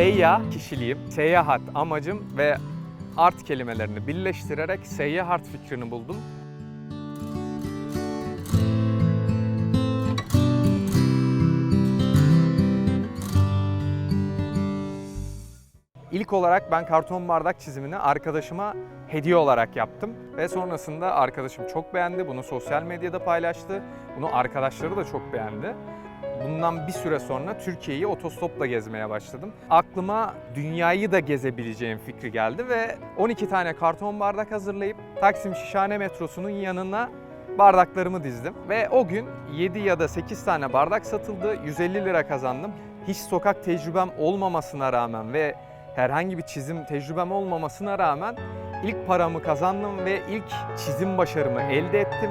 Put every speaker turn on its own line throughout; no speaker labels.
Seyyah kişiliğim, seyahat amacım ve art kelimelerini birleştirerek seyyah fikrini buldum. İlk olarak ben karton bardak çizimini arkadaşıma hediye olarak yaptım ve sonrasında arkadaşım çok beğendi. Bunu sosyal medyada paylaştı. Bunu arkadaşları da çok beğendi. Bundan bir süre sonra Türkiye'yi otostopla gezmeye başladım. Aklıma dünyayı da gezebileceğim fikri geldi ve 12 tane karton bardak hazırlayıp Taksim Şişhane metrosunun yanına bardaklarımı dizdim. Ve o gün 7 ya da 8 tane bardak satıldı. 150 lira kazandım. Hiç sokak tecrübem olmamasına rağmen ve herhangi bir çizim tecrübem olmamasına rağmen ilk paramı kazandım ve ilk çizim başarımı elde ettim.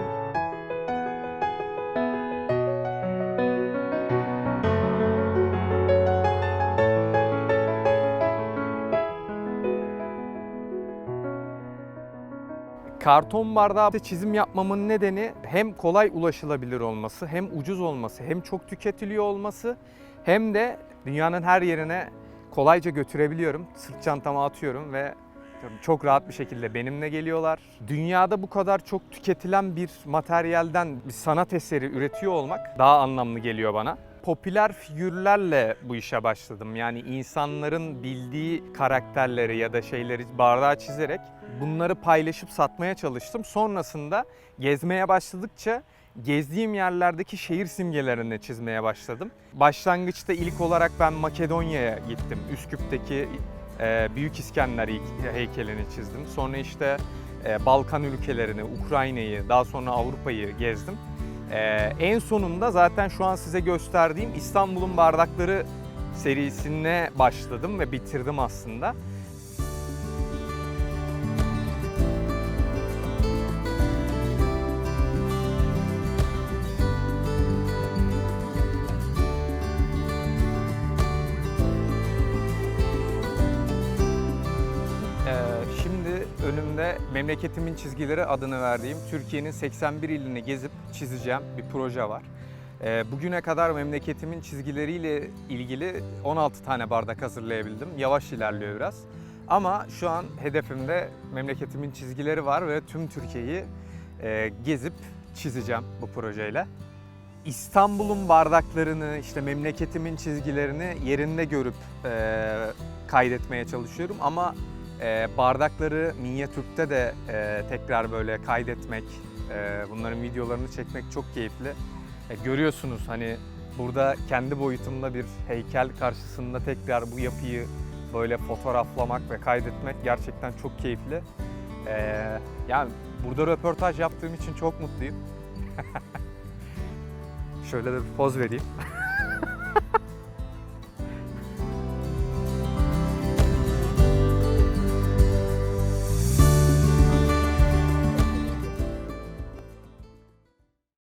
Karton bardağı çizim yapmamın nedeni hem kolay ulaşılabilir olması, hem ucuz olması, hem çok tüketiliyor olması, hem de dünyanın her yerine kolayca götürebiliyorum. Sırt çantama atıyorum ve çok rahat bir şekilde benimle geliyorlar. Dünyada bu kadar çok tüketilen bir materyalden bir sanat eseri üretiyor olmak daha anlamlı geliyor bana. Popüler figürlerle bu işe başladım. Yani insanların bildiği karakterleri ya da şeyleri bardağa çizerek bunları paylaşıp satmaya çalıştım. Sonrasında gezmeye başladıkça gezdiğim yerlerdeki şehir simgelerini çizmeye başladım. Başlangıçta ilk olarak ben Makedonya'ya gittim. Üsküp'teki e, Büyük İskender heyk- heykelini çizdim. Sonra işte e, Balkan ülkelerini, Ukrayna'yı, daha sonra Avrupa'yı gezdim. E, en sonunda zaten şu an size gösterdiğim İstanbul'un bardakları serisine başladım ve bitirdim aslında. Önümde memleketimin çizgileri adını verdiğim Türkiye'nin 81 ilini gezip çizeceğim bir proje var. Ee, bugüne kadar memleketimin çizgileriyle ilgili 16 tane bardak hazırlayabildim. Yavaş ilerliyor biraz. Ama şu an hedefimde memleketimin çizgileri var ve tüm Türkiye'yi e, gezip çizeceğim bu projeyle. İstanbul'un bardaklarını, işte memleketimin çizgilerini yerinde görüp e, kaydetmeye çalışıyorum ama e, bardakları minyatürkte de e, tekrar böyle kaydetmek, e, bunların videolarını çekmek çok keyifli. E, görüyorsunuz hani burada kendi boyutumda bir heykel karşısında tekrar bu yapıyı böyle fotoğraflamak ve kaydetmek gerçekten çok keyifli. E, yani burada röportaj yaptığım için çok mutluyum. Şöyle de bir poz vereyim.